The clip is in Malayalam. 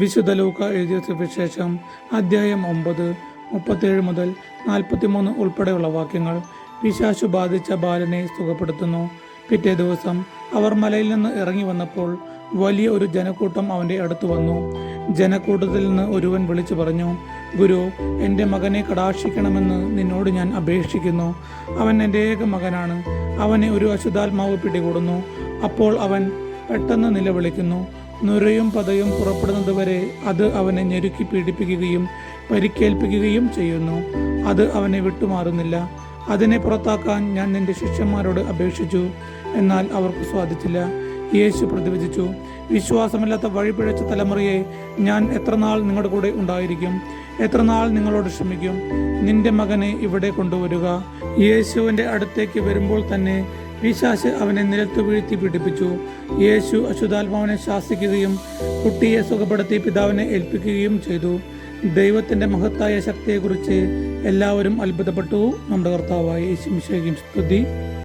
വിശുദ്ധ ലൂക്ക എഴുതിയ സുവിശേഷം അധ്യായം ഒമ്പത് മുപ്പത്തേഴ് മുതൽ നാൽപ്പത്തിമൂന്ന് ഉൾപ്പെടെയുള്ള വാക്യങ്ങൾ പിശാശു ബാധിച്ച ബാലനെ സുഖപ്പെടുത്തുന്നു. പിറ്റേ ദിവസം അവർ മലയിൽ നിന്ന് ഇറങ്ങി വന്നപ്പോൾ വലിയ ഒരു ജനക്കൂട്ടം അവന്റെ അടുത്ത് വന്നു. ജനക്കൂട്ടത്തിൽ നിന്ന് ഒരുവൻ വിളിച്ചു പറഞ്ഞു ഗുരു എന്റെ മകനെ കടാക്ഷിക്കണമെന്ന് നിന്നോട് ഞാൻ അപേക്ഷിക്കുന്നു. അവൻ എന്റെ ഏക മകനാണ്. അവനെ ഒരു അശുദ്ധാത്മാവ് പിടികൂടുന്നു. അപ്പോൾ അവൻ പെട്ടെന്ന് നിലവിളിക്കുന്നു. നുരയും പതയും പുറപ്പെടുന്നതുവരെ അത് അവനെ ഞെരുക്കി പീഡിപ്പിക്കുകയും പരിക്കേൽപ്പിക്കുകയും ചെയ്യുന്നു. അത് അവനെ വിട്ടുമാറുന്നില്ല. അതിനെ പുറത്താക്കാൻ ഞാൻ നിന്റെ ശിഷ്യന്മാരോട് അപേക്ഷിച്ചു. എന്നാൽ അവർക്ക് സ്വാധിച്ചില്ല യേശു പ്രതിവചിച്ചു വിശ്വാസമില്ലാത്ത വഴിപിഴച്ച തലമുറയെ ഞാൻ എത്ര നാൾ നിങ്ങളുടെ കൂടെ ഉണ്ടായിരിക്കും? എത്ര നാൾ നിങ്ങളോട് ക്ഷമിക്കും? നിന്റെ മകനെ ഇവിടെ കൊണ്ടുവരിക. യേശുവിന്റെ അടുത്തേക്ക് വരുമ്പോൾ തന്നെ പിശാശ് അവനെ നിലത്ത് വീഴ്ത്തി പീഡിപ്പിച്ചു. യേശു അശുദ്ധാത്മാവിനെ ശാസിക്കുകയും കുട്ടിയെ സുഖപ്പെടുത്തി പിതാവിനെ ഏൽപ്പിക്കുകയും ചെയ്തു. ദൈവത്തിന്റെ മഹത്തായ ശക്തിയെക്കുറിച്ച് എല്ലാവരും അത്ഭുതപ്പെട്ടു. നമ്മുടെ കർത്താവായ യേശു സ്തുതി.